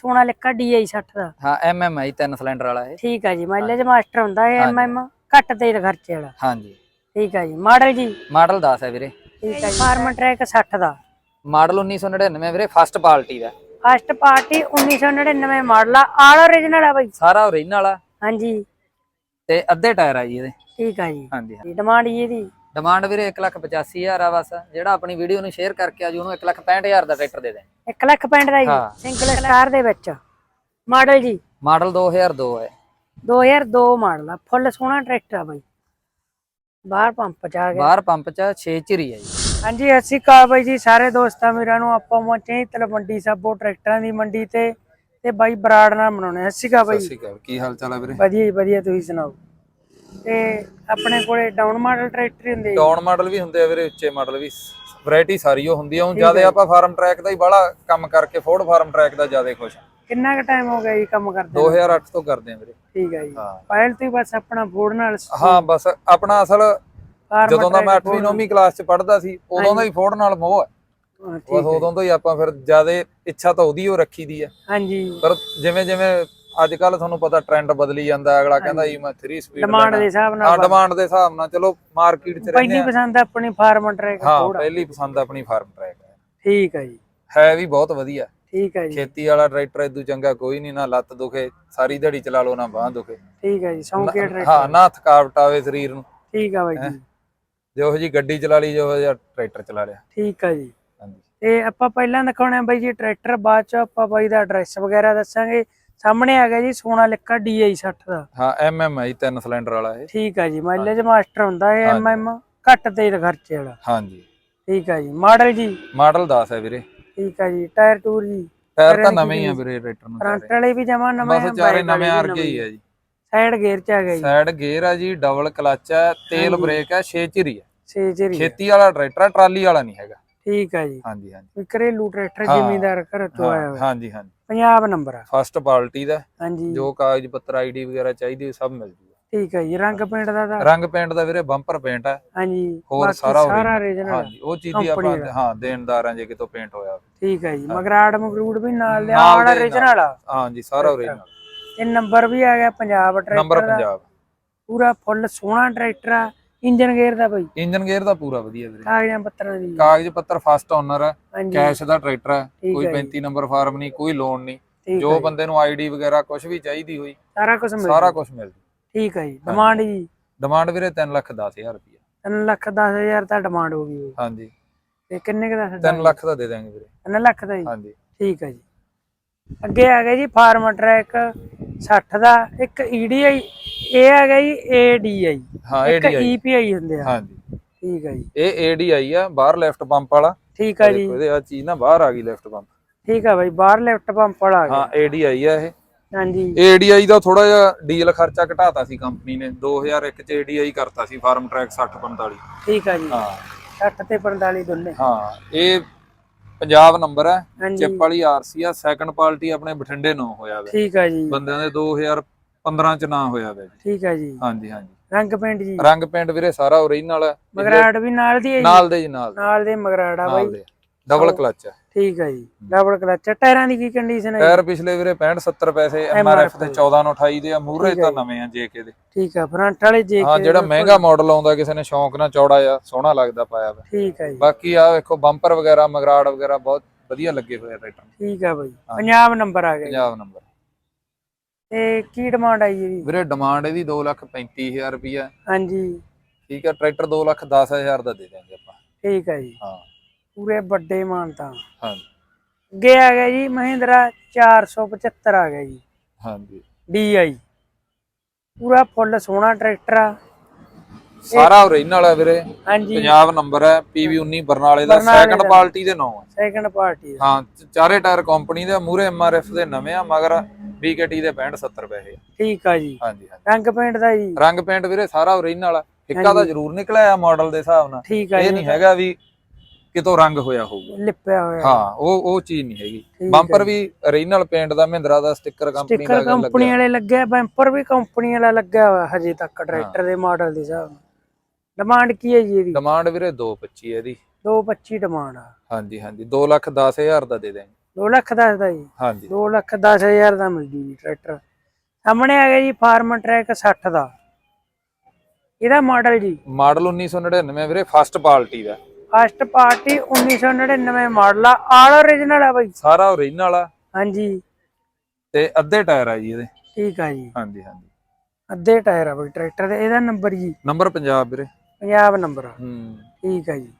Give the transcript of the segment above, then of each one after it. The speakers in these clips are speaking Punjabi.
ਸੋਨਾ ਲਿਖਾ DI 60 ਦਾ। ਹਾਂ ਐਮਐਮਆਈ ਤਿੰਨ ਸਿਲੰਡਰ ਵਾਲਾ ਇਹ। ਠੀਕ ਆ ਜੀ ਮਾਈਲੇਜ ਮਾਸਟਰ ਹੁੰਦਾ ਹੈ ਐਮਐਮ ਘੱਟ ਤੇਲ ਖਰਚੇ ਵਾਲਾ। ਹਾਂਜੀ। ਠੀਕ ਆ ਜੀ ਮਾਡਲ ਜੀ। ਮਾਡਲ 10 ਹੈ ਵੀਰੇ। ਠੀਕ ਆ ਜੀ ਫਾਰਮ ਟਰੈਕ 60 ਦਾ। ਮਾਡਲ 1999 ਵੀਰੇ ਫਸਟ ਪਾਰਟੀ ਦਾ। ਫਸਟ ਪਾਰਟੀ 1999 ਮਾਡਲ ਆ ਆਲ origignal ਆ ਬਾਈ। ਸਾਰਾ ਓਰੀਜਨਲ ਆ। ਹਾਂਜੀ। ਤੇ ਅੱਧੇ ਟਾਇਰ ਆ ਜੀ ਇਹਦੇ। ਠੀਕ ਆ ਜੀ। ਹਾਂਜੀ ਹਾਂ ਡਿਮਾਂਡ ਜੀ ਇਹਦੀ। ਡਿਮਾਂਡ ਵੀਰੇ 185000 ਆ ਬਸ ਜਿਹੜਾ ਆਪਣੀ ਵੀਡੀਓ ਨੂੰ ਸ਼ੇਅਰ ਕਰਕੇ ਆਜੂ ਉਹਨੂੰ 165000 ਦਾ ਟਰੈਕਟਰ ਦੇ ਦੇ। 1 ਲੱਖ ਪੈਂਟ ਦਾ ਜੀ ਹਾਂ। ਸਿੰਗਲ ਸਟਾਰ ਦੇ ਵਿੱਚ। ਮਾਡਲ ਜੀ। ਮਾਡਲ 2002 ਹੈ। 2002 ਮਾਡਲ ਆ ਫੁੱਲ ਸੋਹਣਾ ਟਰੈਕਟਰ ਆ ਬਾਈ। ਬਾਹਰ ਪੰਪ ਚ ਆ ਗਿਆ। ਬਾਹਰ ਪੰਪ 'ਚ 6 ਚਿਰੀ ਹੈ ਜੀ। ਹਾਂਜੀ ਅਸੀਂ ਕਾ ਬਾਈ ਜੀ ਸਾਰੇ ਦੋਸਤਾਂ ਵੀਰਾਂ ਨੂੰ ਆਪਾਂ ਪਹੁੰਚੇ ਹਾਂ ਤਲਵੰਡੀ ਸਾਬੋ ਟਰੈਕਟਰਾਂ ਦੀ ਮੰਡੀ ਤੇ ਤੇ ਬਾਈ ਬਰਾੜ ਨਾਲ ਬਣਾਉਣੇ ਅਸੀਂ ਕਾ ਬਾਈ। ਸਤਿ ਸ਼੍ਰੀ ਅਕਾਲ ਕੀ ਹਾਲ ਚਾਲ ਹੈ ਵੀਰੇ? ਵਧੀਆ ਜੀ ਵਧੀਆ ਤੁਸੀਂ ਸੁਣਾਓ? ਤੇ ਆਪਣੇ ਕੋਲੇ ਡਾਊਨ ਮਾਡਲ ਟਰੈਕਟਰ ਹੀ ਹੁੰਦੇ। ਡਾਊਨ ਮਾਡਲ ਵੀ ਹੁੰਦੇ ਆ ਵੀਰੇ ਉੱਚੇ ਮਾਡਲ ਵੀ। ਵੈਰਾਈਟੀ ਸਾਰੀ ਉਹ ਹੁੰਦੀ ਆ। ਹੁਣ ਜ਼ਿਆਦਾ ਆਪਾਂ ਫਾਰਮ ਟਰੈਕ ਦਾ ਹੀ ਬੜਾ ਕੰਮ ਕਰਕੇ ਫੋਰਡ ਫਾਰਮ ਟਰੈਕ ਦਾ ਜ਼ਿਆਦਾ ਖੁਸ਼ ਹਾਂ। ਕਿੰਨਾ ਕੁ ਟਾਈਮ ਹੋ ਗਿਆ ਜੀ ਕੰਮ ਕਰਦੇ ਨੂੰ? 2008 ਤੋਂ ਕਰਦੇ ਆ ਵੀਰੇ। ਠੀਕ ਹੈ ਜੀ। ਹਾਂ। ਪਹਿਲ ਤੋਂ ਹੀ ਬਸ ਆਪਣਾ ਫੋੜ ਨਾਲ ਹਾਂ ਬਸ ਆਪਣਾ ਅਸਲ ਜਦੋਂ ਦਾ ਮੈਂ track 8ਵੀਂ 9ਵੀਂ ਕਲਾਸ ਚ ਪੜ੍ਹਦਾ ਸੀ ਉਦੋਂ ਦਾ ਹੀ ਫੋਰਡ ਨਾਲ ਮੋਹ ਹੈ ਹਾਂ, ਬਸ ਉਦੋਂ ਤੋਂ ਹੀ ਆਪਾਂ ਫਿਰ ਜ਼ਿਆਦਾ ਇੱਛਾ ਤਾਂ ਉਹਦੀ ਉਹ ਰੱਖੀ ਦੀ ਆ। ਹਾਂਜੀ। ਪਰ ਜਿਵੇਂ ਜਿਵੇਂ ਅੱਜ ਕੱਲ ਤੁਹਾਨੂੰ ਪਤਾ ਟ੍ਰੈਂਡ ਬਦਲੀ ਜਾਂਦਾ ਅਗਲਾ ਕਹਿੰਦਾ ਜੀ ਮੈਂ 3 ਸਪੀਡ ਡਿਮਾਂਡ ਦੇ ਹਿਸਾਬ ਹਾਂ ਨਾਲ ਡਿਮਾਂਡ ਦੇ ਹਿਸਾਬ ਨਾਲ ਚਲੋ ਮਾਰਕੀਟ ਚ ਰਹਿੰਦੇ ਪਹਿਲੀ ਪਸੰਦ ਆਪਣੀ ਫਾਰਮ ਟਰੈਕ ਹਾਂ ਪਹਿਲੀ ਪਸੰਦ ਆਪਣੀ ਫਾਰਮ ਟਰੈਕ ਹੈ ਠੀਕ ਹੈ ਜੀ। ਹੈ ਵੀ ਬਹੁਤ ਵਧੀਆ। ਠੀਕ ਹੈ ਜੀ। ਖੇਤੀ ਵਾਲਾ ਟਰੈਕਟਰ ਇਦੋਂ ਚੰਗਾ ਕੋਈ ਨਹੀਂ ਨਾ ਲੱਤ ਦੁਖੇ ਸਾਰੀ ਦਿਹਾੜੀ ਚਲਾ ਲਓ ਨਾ ਬਾਹ ਦੁਖੇ। ਠੀਕ ਹੈ ਜੀ ਸੌਂਕੇ ਟਰੈਕਟਰ ਹਾਂ ਨਾ ਥਕਾਵਟ ਆਵੇ ਸਰੀਰ ਨੂੰ। ਠੀਕ ਆ ਬਾਈ ਜੀ। ਜਿਹੋ ਜੀ ਗੱਡੀ ਚਲਾ ਲਈ ਜਿਹੋ ਜਿਹਾ ਟਰੈਕਟਰ ਚਲਾ ਲਿਆ। ਠੀਕ ਆ ਜੀ। ਹਾਂਜੀ। ਤੇ ਆਪਾਂ ਪਹਿਲਾਂ ਦਿਖਾਉਣਾ ਹੈ ਬਾਈ ਜੀ ਟਰੈਕਟਰ ਬਾਅਦ ਚ ਆਪਾਂ ਬਾਈ ਦਾ ਐਡਰੈਸ ਵਗੈਰਾ ਦੱਸਾਂਗੇ। ਸਾਹਮਣੇ ਆ ਗਿਆ ਜੀ ਸੋਨਾ ਲਿਖਾ DI 60 ਦਾ। ਹਾਂ ਐਮਐਮਆਈ ਤਿੰਨ ਸਿਲੰਡਰ ਵਾਲਾ ਇਹ। ਠੀਕ ਆ ਜੀ ਮਾਈਲੇਜ ਮਾਸਟਰ ਹੁੰਦਾ ਹੈ ਹਾਂਜੀ। ਐਮਐਮ ਘੱਟ ਤੇਲ ਖਰਚੇ ਵਾਲਾ। ਹਾਂਜੀ। ਠੀਕ ਆ ਜੀ ਮਾਡਲ ਜੀ। ਮਾਡਲ 10 ਹੈ ਵੀਰੇ। ਠੀਕ ਆ ਜੀ ਟਾਇਰ ਟੂਰ ਜੀ। ਟਾਇਰ ਤਾਂ ਨਵੇਂ ਹੀ ਆ ਵੀਰੇ ਟਰੈਕਟਰ ਨੂੰ ਫਰੰਟ ਵਾਲੇ ਵੀ ਜਮਾ ਨਵੇਂ ਬਸ ਚਾਰੇ ਨਵੇਂ ਆਰ ਕੇ ਹੀ ਆ। ਜੀ। ਸਾਈਡ ਗੇਅਰ ਚ ਆ ਗਿਆ ਜੀ। ਸਾਈਡ ਗੇਅਰ ਆ ਜੀ ਡਬਲ ਕਲਚ ਹੈ ਤੇਲ। ਬ੍ਰੇਕ ਹੈ 6 ਚਿਰੀ ਹੈ ਛੇ ਜਿਹੜੀ ਖੇਤੀ ਵਾਲਾ ਟਰੈਕਟਰ ਹੈ ਟਰਾਲੀ ਵਾਲਾ ਨਹੀਂ ਹੈਗਾ। ਠੀਕ ਆ ਜੀ। ਹਾਂਜੀ ਹਾਂਜੀ। ਵੀ ਘਰੇਲੂ ਟਰੈਕਟਰ ਹਾਂ। ਜ਼ਿਮੀਂਦਾਰ ਘਰ ਤੋਂ ਆਇਆ ਹਾਂ, ਹੋਇਆ। ਹਾਂਜੀ ਹਾਂਜੀ। ਪੰਜਾਬ ਨੰਬਰ ਆ। ਫਸਟ ਪਾਰਟੀ ਦਾ। ਹਾਂਜੀ। ਜੋ ਕਾਗਜ਼ ਪੱਤਰ ਆਈਡੀ ਵਗੈਰਾ ਚਾਹੀਦੀ ਹੋਈ ਸਭ ਮਿਲ ਜੂਗਾ। ਠੀਕ ਆ ਜੀ ਰੰਗ ਪੇਂਟ ਦਾ ਤਾਂ ਰੰਗ ਪੇਂਟ ਦਾ ਵੀਰੇ ਬੰਪਰ ਪੇਂਟ ਹੈ ਹਾਂਜੀ ਹੋਰ ਬਾਕੀ ਸਾਰਾ ਸਾਰਾ original। original। ਹਾਂਜੀ ਉਹ ਚੀਜ਼ ਦੀ Company ਆਪਾਂ ਦਾ। ਹਾਂ ਦੇਣਦਾਰਾਂ ਜੇ ਕਿਤੋਂ ਪੇਂਟ ਹੋਇਆ ਹੋਵੇ। ਠੀਕ ਹੈ ਜੀ ਮਗਰਾੜ ਮਗਰੂੜ ਵੀ ਨਾਲ ਲਿਆ ਨਾਲ ਆਣਾ ਦੇ origignal ਆ। ਹਾਂਜੀ ਸਾਰਾ ਓਰੀਜਨਲ ਤੇ ਨੰਬਰ ਵੀ ਆ ਗਿਆ ਪੰਜਾਬ ਨੰਬਰ ਟਰੈਕਟਰ ਦਾ। ਪੰਜਾਬ। ਪੂਰਾ ਫੁੱਲ ਸੋਹਣਾ ਟਰੈਕਟਰ ਆ। ਇੰਜਨ ਗੇਅਰ ਦਾ ਬਈ। ਇੰਜਨ ਗੇਅਰ ਦਾ ਪੂਰਾ ਵਧੀਆ ਵੀਰੇ। ਕਾਗਜ਼ਾਂ ਪੱਤਰਾਂ ਦੀ। ਕਾਗਜ਼ ਪੱਤਰ ਫਸਟ ਓਨਰ ਹੈ ਹਾਂਜੀ। ਕੈਸ਼ ਦਾ ਟਰੈਕਟਰ ਹੈ ਠੀਕ ਕੋਈ ਹੈ 35 ਨੰਬਰ ਫਾਰਮ ਨਹੀਂ ਕੋਈ ਲੋਨ ਨਹੀਂ। ਜੋ ਬੰਦੇ ਨੂੰ ਆਈਡੀ ਵਗੈਰਾ ਕੁਝ ਵੀ ਚਾਹੀਦੀ ਹੋਈ ਸਾਰਾ ਕੁਝ ਮਿਲ ਸਾਰਾ। ਕੁਝ ਮਿਲ ਜੂ। ਠੀਕ ਹੈ ਜੀ। ਡਿਮਾਂਡ ਜੀ। ਡਿਮਾਂਡ ਵੀਰੇ 3 ਲੱਖ 10000 ਰੁਪਏ 3 ਲੱਖ 10000 ਤਾਂ ਡਿਮਾਂਡ ਹੋ ਗਈ ਹੋਈ। ਹਾਂਜੀ। ਤੇ ਕਿੰਨੇ ਕੁ ਦਾ 3 ਲੱਖ ਦਾ ਦੇ ਦਾਂਗੇ ਵੀਰੇ। 3 ਲੱਖ ਦਾ ਜੀ। ਹਾਂਜੀ। ਠੀਕ ਹੈ ਜੀ। ਅੱਗੇ ਆ ਗਿਆ ਜੀ ਫਾਰਮ ਟਰੈਕ 60 ਦਾ ਇੱਕ EDI ਇਹ ਆ ਗਿਆ ਜੀ ADI ਹਾਂ ਇੱਕ EPI ਹੁੰਦੇ ਆ। ਹਾਂਜੀ। ਠੀਕ ਹੈ ਜੀ। ਇਹ ADI ਆ ਬਾਹਰ ਲੈਫਟ ਪੰਪ ਵਾਲਾ। ਠੀਕ ਹੈ ਜੀ। ਇਹਦੇ ਆ ਚੀਜ਼ ਨਾ ਬਾਹਰ ਆ ਗਈ ਲੈਫਟ ਪੰਪ ਠੀਕ ਹੈ ਬਾਈ ਬਾਹਰ ਲੈਫਟ ਪੰਪ ਵਾਲਾ ਆ ਗਿਆ। ਹਾਂ ADI ਆ ਇਹ। ਹਾਂਜੀ। ADI ਦਾ ਥੋੜਾ ਜਿਹਾ ਡੀਲ ਖਰਚਾ ਘਟਾਤਾ ਸੀ ਕੰਪਨੀ ਨੇ। 2001 ਚ ADI ਕਰਤਾ ਸੀ ਫਾਰਮ ਟਰੈਕ 60 45 ਠੀਕ ਹੈ ਜੀ। ਹਾਂ। 60 ਤੇ 45 ਦੋਨੇ। ਹਾਂ ਇਹ ਪੰਜਾਬ ਨੰਬਰ ਹੈ ਹਾਂਜੀ। ਚਿੱਪ ਵਾਲੀ ਆਰਸੀ ਆ ਸੈਕੰਡ ਪਾਰਟੀ ਆਪਣੇ ਬਠਿੰਡੇ ਨੂੰ ਹੋਇਆ ਵੇ। ਠੀਕ ਹੈ ਜੀ। ਬੰਦਿਆਂ ਦੇ 2015 ਚ ਨਾਂ ਹੋਇਆ ਵੇ ਜੀ। ਠੀਕ ਹੈ ਜੀ। ਹਾਂਜੀ ਹਾਂਜੀ। ਰੰਗ ਪੇਂਟ ਜੀ। ਰੰਗ ਪੇਂਟ ਵੀਰੇ ਸਾਰਾ ਓਰੀਜਨਲ ਹੈ। ਮਗਰਾੜ ਵੀ ਨਾਲ ਦੀ ਹੈ ਜੀ। ਨਾਲ ਦੇ ਜੀ ਨਾਲ ਨਾਲ ਦੇ ਮਗਰਾੜ ਆ ਨਾਲ ਬਾਈ। ਦੇ। ਡਬਲ ਕਲਚ ਹੈ। ਠੀਕ ਹੈ ਜੀ। ਡਬਲ ਕਲਚ ਟਾਇਰਾਂ ਦੀ ਕੀ ਕੰਡੀਸ਼ਨ ਹੈ ਟਾਇਰ ਪਿਛਲੇ ਵੀਰੇ 65 70 ਪੈਸੇ ਐਮਆਰਐਫ ਦੇ 14 ਨੂੰ 28 ਦੇ ਆ ਮੂਹਰੇ ਤਾਂ ਨਵੇਂ ਆ ਜੇਕੇ ਦੇ। ਠੀਕ ਹੈ ਫਰੰਟ ਵਾਲੇ ਜੇ ਹਾਂ ਜਿਹੜਾ ਮਹਿੰਗਾ ਮਾਡਲ ਆਉਂਦਾ ਕਿਸੇ ਨੇ ਸ਼ੌਂਕ ਨਾਲ ਚੌੜਾ ਆ ਸੋਹਣਾ ਲੱਗਦਾ ਪਾਇਆ ਵਾ। ਠੀਕ ਹੈ ਜੀ। ਬਾਕੀ ਆ ਵੇਖੋ ਬੰਪਰ ਵਗੈਰਾ ਮਗਰਾੜ ਵਗੈਰਾ ਬਹੁਤ ਵਧੀਆ ਲੱਗੇ ਹੋਏ ਆ ਟਰੈਕਟਰ। ਠੀਕ ਹੈ ਬਾਈ। ਪੰਜਾਬ ਨੰਬਰ ਆ ਗਿਆ। ਪੰਜਾਬ ਨੰਬਰ। ਤੇ ਕੀ ਡਿਮਾਂਡ ਆਈ ਇਹਦੀ ਵੀਰੇ ਡਿਮਾਂਡ ਇਹਦੀ 235000 ਰੁਪਈਆ। ਹਾਂਜੀ। ਠੀਕ ਹੈ ਟਰੈਕਟਰ 210000 ਦਾ ਦੇ ਦਾਂਗੇ ਆਪਾਂ। ਠੀਕ ਹੈ ਜੀ। ਹਾਂ। ਪੂਰੇ ਵੱਡੇ ਮਾਨਤਾ ਹਾਂਜੀ। ਅੱਗੇ ਆ ਗਿਆ ਜੀ ਮਹਿੰਦਰਾ 475 ਆ ਗਿਆ ਜੀ। ਹਾਂਜੀ। DI ਪੂਰਾ ਫੁੱਲ ਸੋਹਣਾ ਟਰੈਕਟਰ ਆ। ਸਾਰਾ ਓਰੀਜਨਲ ਹੈ ਵੀਰੇ। ਹਾਂਜੀ। ਪੰਜਾਬ ਨੰਬਰ ਹੈ PV19 ਬਰਨਾਲੇ ਦਾ ਸੈਕੰਡ ਦਾ। ਪਾਰਟੀ ਦੇ ਨਾਂ ਹੈ ਸੈਕੰਡ ਪਾਰਟੀ ਦਾ। ਹਾਂ ਚਾਰੇ ਟਾਇਰ ਕੰਪਨੀ ਦੇ ਮੂਰੇ ਐਮਆਰਐਫ ਦੇ ਨਵੇਂ ਆ ਮਗਰ BKT ਦੇ 65 70 ਪੈਸੇ ਆ। ਠੀਕ ਆ ਜੀ। ਹਾਂਜੀ ਹਾਂਜੀ। ਰੰਗ ਪੇਂਟ ਦਾ ਜੀ। ਰੰਗ ਪੇਂਟ ਵੀਰੇ ਸਾਰਾ ਓਰੀਜਨਲ ਆ। ਫਿੱਕਾ ਤਾਂ ਜ਼ਰੂਰ ਨਿਕਲਿਆ ਆ ਮਾਡਲ ਦੇ ਹਿਸਾਬ ਨਾਲ। ਆ ਇਹ ਨਹੀਂ ਹੈਗਾ ਵੀ ਕਿਤੋਂ ਰੰਗ ਹੋਇਆ ਹੋਊਗਾ। ਲਿਪਿਆ ਹੋਇਆ। ਹਾਂ ਉਹ ਉਹ ਚੀਜ਼ ਨਹੀਂ ਹੈਗੀ। ਬੰਪਰ ਵੀ ਓਰੀਜਨਲ ਪੇਂਟ ਦਾ ਮਹਿੰਦਰਾ ਦਾ ਸਟicker ਕੰਪਨੀ ਦਾ ਗੱਲ ਕੰਪਨੀ ਵਾਲੇ ਲੱਗਿਆ ਬੰਪਰ ਵੀ ਕੰਪਨੀ ਵਾਲਾ ਲੱਗਿਆ ਹੋਇਆ ਹਜੇ ਤੱਕ ਟਰੈਕਟਰ ਦੇ ਮਾਡਲ ਦੇ ਹਿਸਾਬ ਨਾਲ। ਡਿਮਾਂਡ ਕੀ ਹੈ ਜੀ ਇਹਦੀ? ਡਿਮਾਂਡ ਵੀਰੇ 225 ਹੈ ਇਹਦੀ। 225 ਡਿਮਾਂਡ ਆ। ਹਾਂਜੀ ਹਾਂਜੀ। 2 ਲੱਖ 10 ਹਜ਼ਾਰ ਦਾ ਦੇ ਦਾਂਗੇ 2 ਲੱਖ ਦੱਸਦਾ ਜੀ। ਹਾਂਜੀ। 2 ਲੱਖ 10 ਹਜ਼ਾਰ ਦਾ ਮਿਲ ਜੂ ਜੀ ਟਰੈਕਟਰ ਸਾਹਮਣੇ ਆ ਗਿਆ ਜੀ ਫਾਰਮ ਟਰੈਕ 60 ਦਾ। ਇਹਦਾ ਮਾਡਲ ਜੀ। ਮਾਡਲ 1999 ਵੀਰੇ ਫਸਟ ਪਾਰਟੀ ਦਾ। ਫਸਟ ਪਾਰਟੀ 1999 ਮਾਡਲ ਆ ਆਲ origignal ਆ ਬਾਈ। ਸਾਰਾ ਓਰੀਜਨਲ ਆ। ਹਾਂਜੀ। ਤੇ ਅੱਧੇ ਟਾਇਰ ਆ ਜੀ ਇਹਦੇ। ਠੀਕ ਆ ਜੀ। ਹਾਂਜੀ ਹਾਂਜੀ। ਅੱਧੇ ਟਾਇਰ ਆ ਬਾਈ ਟਰੈਕਟਰ ਦੇ। ਇਹਦਾ ਨੰਬਰ ਜੀ? ਨੰਬਰ ਪੰਜਾਬ ਵੀਰੇ। ਪੰਜਾਬ ਨੰਬਰ ਆ। ਹੂੰ। ਠੀਕ ਆ ਜੀ।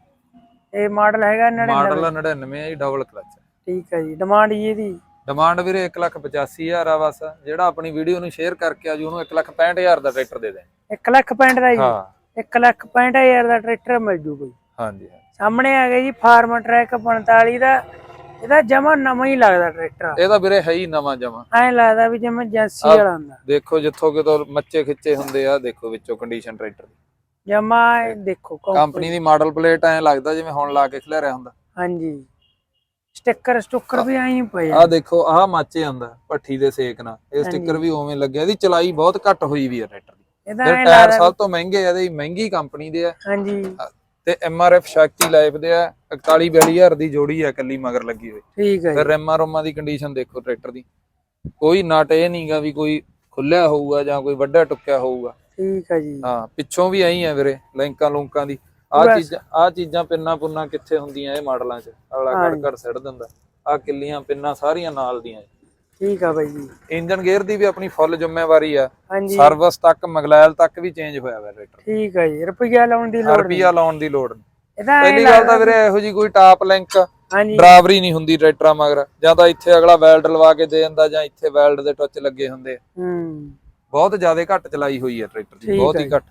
ਇਹ ਮਾਡਲ ਹੈਗਾ 99 ਮਾਡਲ 99 ਆ ਜੀ ਡਬਲ ਕਲਚ ਠੀਕ ਆ ਜੀ। ਡਿਮਾਂਡ ਜੀ ਇਹਦੀ? ਡਿਮਾਂਡ ਵੀਰੇ 185000 ਆ ਬਸ। ਜਿਹੜਾ ਆਪਣੀ ਵੀਡੀਓ ਨੂੰ ਸ਼ੇਅਰ ਕਰਕੇ ਆ ਜੀ ਉਹਨੂੰ 165000 ਦਾ ਟਰੈਕਟਰ ਦੇ ਦੇ। 1 ਲੱਖ 65 ਦਾ ਜੀ? ਹਾਂ। 1 ਲੱਖ 65 ਹਜ਼ਾਰ ਦਾ ਟਰੈਕਟਰ ਮਿਲ ਜੂ ਕੋਈ ਹਾਂਜੀ। ਸਾਹਮਣੇ ਆ ਗਿਆ ਜੀ ਫਾਰਮ ਟਰੈਕ 45 ਦਾ। ਇਹਦਾ ਜਮਾ ਨਵਾਂ ਹੀ ਲੱਗਦਾ ਟਰੈਕਟਰ। ਇਹ ਤਾਂ ਵੀਰੇ ਹੈ ਹੀ ਨਵਾਂ ਜਮਾ। ਐਂ ਲੱਗਦਾ ਵੀ ਜਿਵੇਂ ਏਜੰਸੀ ਵਾਲਾ ਹੁੰਦਾ। ਦੇਖੋ ਜਿੱਥੋਂ ਕਿਤੋਂ ਮੱਚੇ ਖਿੱਚੇ ਹੁੰਦੇ ਆ ਦੇਖੋ ਵਿੱਚੋਂ ਕੰਡੀਸ਼ਨ ਟਰੈਕਟਰ ਦੀ। ਜਮਾ ਦੇਖੋ ਕੰਪਨੀ ਦੀ ਮਾਡਲ ਪਲੇਟ ਐ ਲੱਗਦਾ ਜਿਵੇਂ ਹੁਣ ਲਾ ਕੇ ਖਿਲਾਰਿਆ ਹੁੰਦਾ। ਹਾਂਜੀ। ਸਟicker ਸਟੁੱਕਰ ਵੀ ਐਂ ਪਏ ਆ। ਦੇਖੋ ਆਹ ਮਾਚੇ ਆਂਦਾ ਭੱਠੀ ਦੇ ਸੇਕ ਨਾਲ। ਇਹ ਸਟicker ਵੀ ਉਵੇਂ ਲੱਗਿਆ। ਇਹਦੀ ਚਲਾਈ ਬਹੁਤ ਘੱਟ ਹੋਈ ਵੀ ਆ ਟਰੈਕਟਰ ਦੀ। ਇਹਦਾ ਟਾਇਰ ਸਭ ਤੋਂ ਮਹਿੰਗੇ ਆ ਇਹਦੇ ਮਹਿੰਗੀ ਕੰਪਨੀ ਦੇ ਆ। ਹਾਂਜੀ। ਤੇ ਐਮਆਰਐਫ ਸ਼ਕਤੀ ਲਾਈਫ ਦੇ ਆ 41 42000 ਦੀ ਜੋੜੀ ਆ ਕੱਲੀ ਮਗਰ ਲੱਗੀ ਹੋਈ। ਠੀਕ ਹੈ ਫਿਰ ਰੋਮਾਂ ਦੀ ਕੰਡੀਸ਼ਨ ਦੇਖੋ ਟਰੈਕਟਰ ਦੀ। ਕੋਈ ਨਟ ਇਹ ਨਹੀਂਗਾ ਵੀ ਕੋਈ ਖੁੱਲਿਆ ਹੋਊਗਾ ਜਾਂ ਕੋਈ ਵੱਡਾ ਟੁੱਕਿਆ ਹੋਊਗਾ। ਠੀਕ ਹੈ ਜੀ। ਹਾਂ ਪਿੱਛੋਂ ਵੀ ਐਂ ਆ ਵੀਰੇ ਲਿੰਕਾਂ ਲੁੰਕਾਂ ਦੀ। ਆ ਚੀਜ਼ਾਂ ਆ ਚੀਜ਼ਾਂ ਪਿੰਨਾ ਪੁੰਨਾ ਕਿੱਥੇ ਹੁੰਦੀਆਂ ਇਹ ਮਾਡਲਾਂ 'ਚ। ਅਗਲਾ ਘੜ ਘੜ ਸਿੱਟ ਦਿੰਦਾ। ਆ ਕਿੱਲੀਆਂ ਪਿੰਨਾਂ ਸਾਰੀਆਂ ਨਾਲ ਦੀਆਂ। ਠੀਕ ਆ ਬਾਈ ਜੀ। ਇੰਜਨ ਗੇਅਰ ਦੀ ਵੀ ਆਪਣੀ ਫੁੱਲ ਜ਼ਿੰਮੇਵਾਰੀ ਆ। ਹਾਂਜੀ। ਸਰਵਿਸ ਤੱਕ ਮਗਲੈਲ ਤੱਕ ਵੀ ਚੇਂਜ ਹੋਇਆ ਵਾ ਟਰੈਕਟਰ ਠੀਕ ਹੈ ਜੀ ਰੁਪਈਆ ਲਾਉਣ ਦੀ ਲੋੜ ਰੁਪਈਆ ਲਾਉਣ ਦੀ ਲੋੜ ਪਹਿਲੀ ਗੱਲ ਤਾਂ ਵੀਰੇ ਇਹੋ ਜੀ ਕੋਈ ਟਾਪ ਲਿੰਕ ਹਾਂਜੀ। ਡਰਾਈਵਰੀ ਨਹੀਂ ਹੁੰਦੀ ਟਰੈਕਟਰਾਂ ਮਗਰ। ਜਾਂ ਤਾਂ ਇੱਥੇ ਅਗਲਾ ਵੈਲਡ ਲਵਾ ਕੇ ਦੇ ਜਾਂਦਾ ਜਾਂ ਇੱਥੇ ਵੈਲਡ ਦੇ ਟੱਚ ਲੱਗੇ ਹੁੰਦੇ ਆ। ਹੂੰ। ਬਹੁਤ ਜ਼ਿਆਦਾ ਘੱਟ ਚਲਾਈ ਹੋਈ ਹੈ ਟਰੈਕਟਰ ਦੀ ਬਹੁਤ ਹੈ। ਘੱਟ।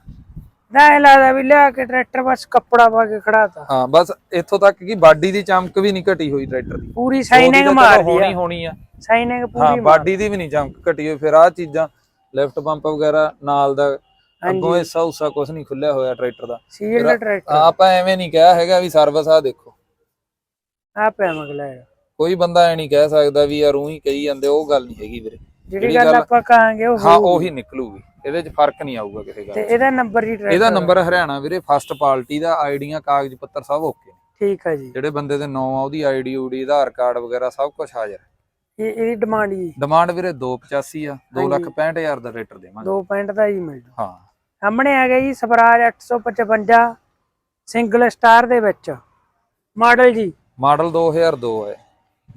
ਐਂ ਲੱਗਦਾ ਵੀ ਲਿਆ ਕੇ ਟਰੈਕਟਰ ਬਸ ਕੱਪੜਾ ਪਾ ਕੇ ਖੜਾਤਾ। ਹਾਂ ਬਸ ਇੱਥੋਂ ਤੱਕ ਕਿ ਬਾਡੀ ਦੀ ਚਮਕ ਵੀ ਨਹੀਂ ਘਟੀ ਹੋਈ ਟਰੈਕਟਰ ਦੀ। ਪੂਰੀ ਸਾਈਨਿੰਗ ਮਾਰਦੀ ਹੋਣੀ ਆ ਹੋਣੀ ਆ। ਸਾਈਨਿੰਗ ਹਾਂ ਪੂਰੀ ਬਾਡੀ ਦੀ ਵੀ ਨਹੀਂ ਚਮਕ ਘਟੀ ਹੋਈ ਫਿਰ ਆਹ ਚੀਜ਼ਾਂ ਲਿਫਟ ਪੰਪ ਵਗੈਰਾ ਨਾਲ ਦਾ ਅੱਗੋਂ ਹਿੱਸਾ ਹੁੱਸਾ ਕੁਝ ਨਹੀਂ ਖੁੱਲਿਆ ਹੋਇਆ ਟਰੈਕਟਰ ਦਾ। ਸੀਲ ਟਰੈਕਟਰ। ਆਪਾਂ ਐਵੇਂ ਨਹੀਂ ਕਿਹਾ ਹੈਗਾ ਵੀ ਸਰਵਿਸ ਆ ਦੇਖੋ। ਆ ਪਿਆ ਮਗਲਾ ਕੋਈ ਬੰਦਾ ਐ ਨਹੀਂ ਕਹਿ ਸਕਦਾ ਵੀ ਯਾਰ ਉਹੀ ਕਹੀ ਜਾਂਦੇ ਉਹ ਗੱਲ ਨਹੀਂ ਹੈਗੀ ਵੀਰੇ। ਜਿਹੜੀ ਜਿਹੜੀ ਗੱਲ ਗੱਲ- ਆਪਾਂ ਕਹਾਂਗੇ ਉਹ ਹਾਂ ਹੋਊਗੀ। ਉਹੀ ਨਿਕਲੂਗੀ। ਇਹਦੇ 'ਚ ਫ਼ਰਕ ਨਹੀਂ ਆਊਗਾ ਕਿਸੇ ਗੱਲ ਤੇ 'ਚ। ਇਹਦਾ ਨੰਬਰ ਹੀ ਟਰੈਕਟਰ ਇਹਦਾ ਨੰਬਰ ਹਰਿਆਣਾ ਵੀਰੇ ਫਸਟ ਪਾਰਟੀ ਦਾ ਆਈਡੀਆਂ ਕਾਗਜ਼ ਪੱਤਰ ਸਭ ਓਕੇ ਠੀਕ ਆ ਜੀ। ਜਿਹੜੇ ਬੰਦੇ ਦੇ ਨਾਂ ਆ ਉਹਦੀ ਆਈਡੀ ਊਡੀ ਆਧਾਰ ਕਾਰਡ ਵਗੈਰਾ ਸਭ ਕੁਝ ਹਾਜ਼ਰ ਇਹ ਇਹਦੀ ਡਿਮਾਂਡ ਜੀ ਡਿਮਾਂਡ ਵੀਰੇ 285 ਆ 265000 ਦਾ ਰੇਟਰ ਦੇਵਾਂਗੇ। 2 ਪੁਆਇੰਟ ਦਾ ਹੀ ਮਿਲ ਹਾਂ। ਸਾਹਮਣੇ ਆ ਗਿਆ ਜੀ ਸਵਰਾਜ 855 ਸਿੰਗਲ ਸਟਾਰ ਦੇ ਵਿੱਚ। ਮਾਡਲ ਜੀ। ਮਾਡਲ 2002 ਹੈ।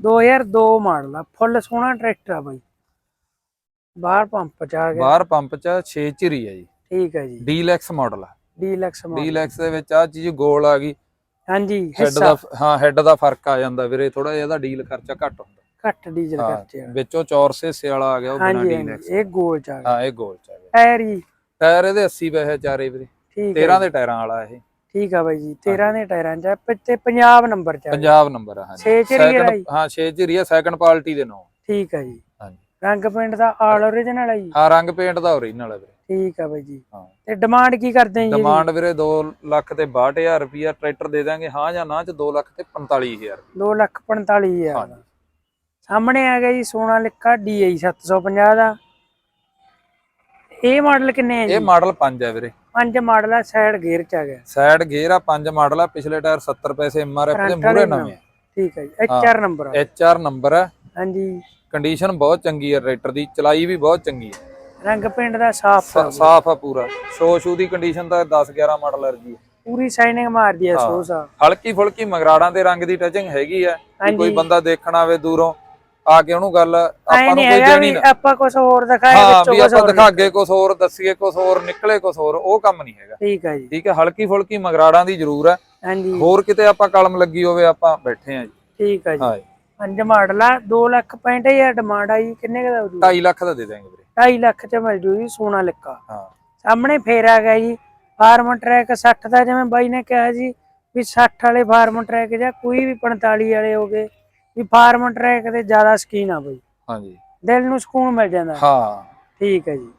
2002 ਮਾਡਲ ਆ ਫੁੱਲ ਸੋਹਣਾ ਟਰੈਕਟਰ ਆ ਬਾਈ। ਬਾਹਰ ਪੰਪ ਚ ਆ ਗਿਆ। ਬਾਹਰ ਪੰਪ 'ਚ 6 ਝਿਰੀ ਹੈ ਜੀ। ਠੀਕ ਹੈ ਜੀ। ਡੀਲੈਕਸ ਮਾਡਲ ਆ। Deluxe model. ਡੀਲੈਕਸ ਦੇ ਵਿੱਚ ਆ ਚੀਜ਼ ਗੋਲ ਆ ਗਈ। ਹਾਂਜੀ ਹੈੱਡ ਦਾ ਹਾਂ ਹੈੱਡ ਦਾ ਫ਼ਰਕ ਆ ਜਾਂਦਾ ਵੀਰੇ ਥੋੜਾ ਜਿਹਾ ਇਹਦਾ ਡੀਲ ਖਰਚਾ ਘੱਟ ਹੁੰਦਾ। ਘੱਟ ਡੀਜ਼ਲ ਖਰਚੇ ਵਾਲਾ। ਵਿੱਚੋਂ ਚੌਰਸ ਹਿੱਸੇ ਵਾਲਾ ਆ ਗਿਆ ਉਹ ਬਿਨਾ ਹਾਂਜੀ ਡੀਲੈਕਸ ਹਾਂਜੀ ਇਹ ਗੋਲ ਚ ਆ ਗਿਆ। ਹਾਂ ਇਹ ਗੋਲ ਚ ਆ ਗਿਆ। ਟਾਇਰ ਜੀ ਟਾਇਰ ਇਹਦੇ 80 ਪੈਸੇ ਚਾਰੇ ਵੀਰੇ। ਠੀਕ 13 ਹੈ ਦੇ ਟਾਇਰਾਂ ਵਾਲਾ ਇਹ। ਠੀਕ ਆ ਬਾਈ ਜੀ 13 ਦੇ ਟਾਇਰਾਂ ਚ ਆ, ਪ- ਤੇ ਪੰਜਾਬ ਨੰਬਰ ਚ ਆ। ਗਿਆ। ਪੰਜਾਬ ਨੰਬਰ ਆ ਹਾਂਜੀ। ਛੇ ਝਿਰੀ Second- ਜੀ। ਹਾਂ 6 ਝਿਰੀ ਆ ਸੈਕੰਡ ਪਾਰਟੀ ਦੇ ਨਾਂ। ਠੀਕ ਆ ਜੀ। ਹਾਂਜੀ। ਰੰਗ ਪਿੰਡ ਦਾ ਆਲ ਓਰੀਜਨਲ ਆ ਜੀ। ਹਾਂ ਰੰਗ ਪੇਂਟ ਦਾ ਓਰੀਜਨਲ ਹੈ ਵੀਰੇ। ਠੀਕ ਆ ਬਾਈ ਜੀ। ਹਾਂ। ਤੇ ਡਿਮਾਂਡ ਕੀ ਕਰਦੇ ਆ ਜੀ? ਡਿਮਾਂਡ ਵੀਰੇ 2 ਲੱਖ ਤੇ 62000 ਰੁਪਿਆ ਟਰੈਕਟਰ ਦੇ ਦਾਂਗੇ ਹਾਂ ਜਾਂ ਨਾ ਚ 2 ਲੱਖ ਤੇ 45000 ਦੋ ਲੱਖ 45000 ਹਾਂਜੀ। ਦਾ ਸਾਹਮਣੇ ਆ ਗਿਆ ਜੀ ਸੋਨਾ ਲਿਖਾ DI 750 ਦਾ। ਇਹ ਮਾਡਲ ਕਿੰਨੇ ਆ ਇਹ ਜੀ ਮਾਡਲ 5 ਹੈ ਵੀਰੇ। ਪੰਜ ਮਾਡਲ ਆ ਸਾਈਡ ਗੇਅਰ ਚ ਆ ਗਿਆ। ਸਾਈਡ ਗੇਅਰ ਆ 5 ਮਾਡਲ ਆ ਪਿਛਲੇ ਟਾਇਰ 70 ਪੈਸੇ ਐਮਆਰਐਫ ਦੇ ਮੂਰੇ ਨਵੇਂ ਠੀਕ ਹੈ ਜੀ HR ਨੰਬਰ ਆ। ਐਚਆਰ ਨੰਬਰ ਹੈ ਹਾਂਜੀ। ਕੰਡੀਸ਼ਨ ਬਹੁਤ ਚੰਗੀ ਹੈ ਟਰੈਕਟਰ ਦੀ ਚਲਾਈ ਵੀ ਬਹੁਤ ਚੰਗੀ ਹੈ ਰੰਗ ਪਿੰਡ ਦਾ ਸਾਫ਼ ਸਾਫ਼ ਆ ਪੂਰਾ। ਸ਼ੋ ਸ਼ੂ ਦੀ ਕੰਡੀਸ਼ਨ ਤਾਂ 10 11 ਮਾਡਲ ਅਰਜੀ ਹੈ ਪੂਰੀ ਸਾਈਨਿੰਗ ਮਾਰਦੀ ਆ ਸੋਸਾ ਹਲਕੀ ਫੁਲਕੀ ਮਗਰਾੜਾਂ ਦੇ ਰੰਗ ਦੀ ਟਚਿੰਗ ਹੈਗੀ ਆ। ਹਾਂਜੀ। ਕੋਈ ਬੰਦਾ ਦੇਖਣ ਆਵੇ ਦੂਰੋਂ ਆ ਕੇ ਉਹਨੂੰ ਗੱਲ ਆਪਾਂ ਨੂੰ ਕੋਈ ਹੈਗਾ ਦੇਣੀ ਨਾ। ਆਪਾਂ ਕੁਝ ਹੋਰ ਦਿਖਾਏ ਹਾਂ ਵੀ ਆਪਾਂ ਦਿਖਾ ਅੱਗੇ ਕੁਝ ਹੋਰ ਦੱਸੀਏ ਕੁਝ ਹੋਰ ਨਿਕਲੇ ਕੁਝ ਹੋਰ ਉਹ ਕੰਮ ਨਹੀਂ ਹੈਗਾ। ਠੀਕ ਹੈ ਜੀ। ਠੀਕ ਹੈ ਹਲਕੀ ਫੁਲਕੀ ਮਗਰਾੜਾਂ ਦੀ ਜ਼ਰੂਰ ਹੈ। ਹਾਂਜੀ। ਹੋਰ ਕਿਤੇ ਆਪਾਂ ਕਲਮ ਲੱਗੀ ਹੋਵੇ ਆਪਾਂ ਬੈਠੇ ਆ ਜੀ। ਠੀਕ ਹੈ ਜੀ। ਹਾਂ। ਪੰਜ ਮਾਡਲ ਆ 2 ਲੱਖ 65000 ਡਿਮਾਂਡ ਆਈ ਕਿੰਨੇ ਦਾ ਹੋ ਜੂ? 2.5 ਲੱਖ ਦਾ ਦੇ ਦਾਂਗੇ ਵੀਰੇ। 2.5 ਲੱਖ ਚ ਮਿਲ ਜੂ ਜੀ ਸੋਨਾ ਲਿਖਾ ਹਾਂ। ਸਾਹਮਣੇ ਫੇਰ ਆ ਗਿਆ ਜੀ ਫਾਰਮ ਟਰੈਕ 60 ਦਾ ਜਿਵੇਂ ਬਾਈ ਨੇ ਕਿਹਾ ਜੀ ਵੀ 60 ਵਾਲੇ ਫਾਰਮ ਟਰੈਕ ਜਾਂ ਕੋਈ ਵੀ 45 ਵਾਲੇ ਹੋ ਗਏ ਵੀ ਫਾਰਮ ਟਰੈਕ ਦੇ ਜ਼ਿਆਦਾ ਸਕੀਨ ਆ ਬਾਈ। ਹਾਂਜੀ। ਦਿਲ ਨੂੰ ਸਕੂਨ ਮਿਲ ਜਾਂਦਾ। ਹਾਂ। ਠੀਕ ਹੈ ਜੀ।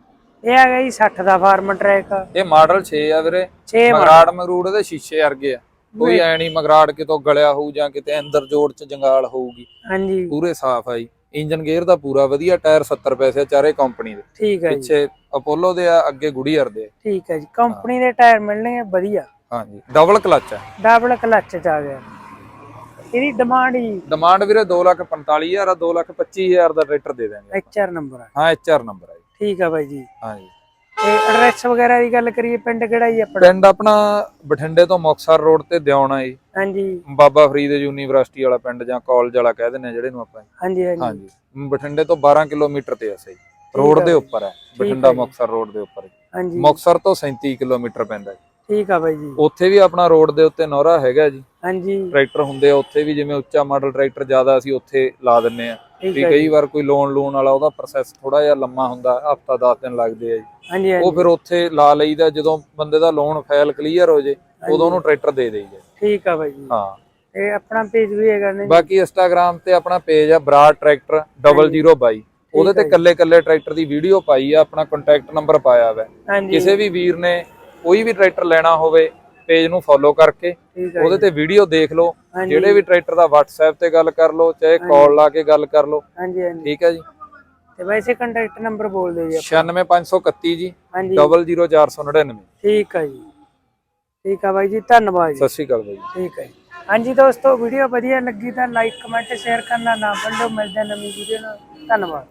ਇਹ ਗਿਆ ਜੀ 60 ਦਾ ਫਾਰਮ ਟਰੈਕ। ਇਹ ਮਾਡਲ 6 ਆ ਵੀਰੇ। 6 ਮਗਰਾੜ ਮਰੂੜ ਦੇ ਸ਼ੀਸ਼ੇ ਵਰਗੇ ਆ। ਕੋਈ ਐ ਨਹੀਂ ਮਗਰਾੜ ਕਿਤੋਂ ਗਲਿਆ ਹੋਊ ਜਾਂ ਕਿਤੇ ਅੰਦਰ ਜੋੜ ਚ ਜੰਗਾਲ ਹੋਊਗੀ। ਹਾਂਜੀ। ਪੂਰੇ ਸਾਫ਼ ਆ ਜੀ। ਇੰਜਨ ਗੇਅਰ ਦਾ ਪੂਰਾ ਵਧੀਆ ਟਾਇਰ 70 ਪੈਸੇ ਚਾਰੇ ਕੰਪਨੀ ਦੇ। ਠੀਕ ਹੈ ਜੀ। ਪਿੱਛੇ ਅਪੋਲੋ ਦੇ ਆ ਅੱਗੇ ਗੁੜੀਅਰ ਦੇ। ਠੀਕ ਹੈ ਜੀ। ਕੰਪਨੀ ਦੇ ਟਾਇਰ ਮਿਲਣਗੇ ਵਧੀਆ। ਹਾਂਜੀ। ਡਬਲ ਕਲਚ ਆ। ਡਬਲ ਕਲੱਚ ਚ ਆ ਗਿਆ। ਇਹਦੀ ਡਿਮਾਂਡ ਜੀ। ਡਿਮਾਂਡ ਵੀਰੇ 245000 ਆ 225000 ਦਾ ਟਰੈਕਟਰ ਦੇ ਦਾਂਗੇ ਐਚਆਰ ਨੰਬਰ ਆ। ਹਾਂ ਐਚਆਰ ਨੰਬਰ ਜੀ। ਠੀਕ ਆ ਬਾਈ ਜੀ। ਹਾਂ ਜੀ ਤੇ ਐਡਰੈਸ ਵਗੈਰਾ ਦੀ ਗੱਲ ਕਰੀਏ ਪਿੰਡ ਕਿਹੜਾ ਜੀ ਆਪਣਾ? ਪਿੰਡ ਆਪਣਾ ਬਠਿੰਡੇ ਤੋਂ ਮੁਕਤਸਰ ਰੋਡ ਤੇ ਦਿਉਣਾ ਜੀ। ਹਾਂਜੀ। ਬਾਬਾ ਫਰੀਦ ਯੂਨੀਵਰਸਿਟੀ ਵਾਲਾ ਪਿੰਡ ਜਾਂ ਕਾਲਜ ਵਾਲਾ ਕਹਿ ਦਿੰਦੇ ਆ ਜਿਹੜੇ ਨੂੰ ਆਪਾਂ ਹਾਂਜੀ ਹਾਂਜੀ। ਬਠਿੰਡੇ ਤੋਂ 12 ਕਿਲੋਮੀਟਰ ਤੇ ਆ ਸਹੀ। ਰੋਡ ਆ ਦੇ। ਉੱਪਰ ਹੈ ਬਠਿੰਡਾ ਮੁਕਤਸਰ ਰੋਡ ਦੇ ਉੱਪਰ ਹਾਂਜੀ। ਮੁਕਤਸਰ ਤੋਂ 37 ਕਿਲੋਮੀਟਰ ਪੈਂਦਾ ਜੀ। ਠੀਕ ਆ ਬਾਈ ਜੀ। ਉੱਥੇ ਵੀ ਆਪਣਾ ਰੋਡ ਦੇ ਉੱਤੇ ਨੌਰਾ ਹੈਗਾ ਜੀ। ਹਾਂਜੀ। ਟਰੈਕਟਰ ਹੁੰਦੇ ਆ ਉੱਥੇ ਵੀ ਜਿਵੇਂ ਉੱਚਾ ਮਾਡਲ ਟਰੈਕਟਰ ਜ਼ਿਆਦਾ ਅਸੀਂ ਉੱਥੇ ਲਾ ਦਿੰਨੇ ਆ। ਵੀ ਕਈ ਵਾਰ ਕੋਈ ਲੋਨ ਲੂਨ ਵਾਲਾ ਉਹਦਾ ਪ੍ਰੋਸੈਸ ਥੋੜਾ ਜਿਹਾ ਲੰਮਾ ਹੁੰਦਾ ਹਫਤਾ 10 ਦਿਨ ਲੱਗਦੇ ਆ ਜੀ। ਹਾਂਜੀ ਉਹ ਫਿਰ ਉੱਥੇ ਲਾ ਲਈਦਾ ਜਦੋਂ ਬੰਦੇ ਦਾ ਲੋਨ ਫਾਈਲ ਕਲੀਅਰ ਹੋ ਜੇ ਉਦੋਂ ਉਹਨੂੰ ਟਰੈਕਟਰ ਦੇ ਦੇਈਦਾ ਠੀਕ ਆ ਬਾਈ ਜੀ। ਹਾਂ। ਇਹ ਆਪਣਾ ਪੇਜ ਵੀ ਹੈਗਾ ਨੇ ਬਾਕੀ ਇੰਸਟਾਗ੍ਰam ਤੇ ਆਪਣਾ ਪੇਜ ਆ ਬਰਾੜ ਟਰੈਕਟਰ 002 ਉਹਦੇ ਤੇ ਕੱਲੇ ਕੱਲੇ ਟਰੈਕਟਰ ਦੀ ਵੀਡੀਓ ਪਾਈ ਆ ਆਪਣਾ ਕੰਟੈਕਟ ਨੰਬਰ ਪਾਇਆ ਹੋਇਆ। ਹਾਂਜੀ। ਕਿਸੇ ਵੀ ਵੀਰ ਨੇ ਕੋਈ ਵੀ ਟਰੈਕਟਰ ਲੈਣਾ ਹੋਵੇ ਪੇਜ ਨੂੰ ਫੋਲੋ ਕਰਕੇ ਉਹਦੇ ਤੇ ਵੀਡੀਓ ਦੇਖ ਲਓ। ਜਿਹੜੇ ਵੀ ਟਰੈਕਟਰ ਦਾ WhatsApp ਤੇ ਗੱਲ ਕਰ ਲਓ ਚਾਹੇ ਕਾਲ ਲਾ ਕੇ ਗੱਲ ਕਰ ਲਓ। ਹਾਂਜੀ ਹਾਂਜੀ। ਠੀਕ ਹੈ ਜੀ? ਤੇ ਵੈਸੇ ਕੰਟੈਕਟ ਨੰਬਰ ਬੋਲ ਦਿਓ ਜੀ 96531 ਜੀ ਹਾਂਜੀ। 00499 ਠੀਕ ਆ ਜੀ। ਠੀਕ ਆ ਬਾਈ ਜੀ ਧੰਨਵਾਦ ਜੀ। ਸਤਿ ਸ਼੍ਰੀ ਅਕਾਲ ਬਾਈ ਠੀਕ ਹੈ ਜੀ। ਹਾਂਜੀ ਦੋਸਤੋ ਵੀਡੀਓ ਵਧੀਆ ਲੱਗੀ ਤਾਂ ਲਾਈਕ ਕਮੈਂਟ ਸ਼ੇਅਰ ਕਰਨਾ ਨਾ ਭੁੱਲੋ। ਮਿਲਦੇ ਹਾਂ ਨਵੀਂ ਵੀਡੀਓ ਨਾਲ। ਧੰਨਵਾਦ।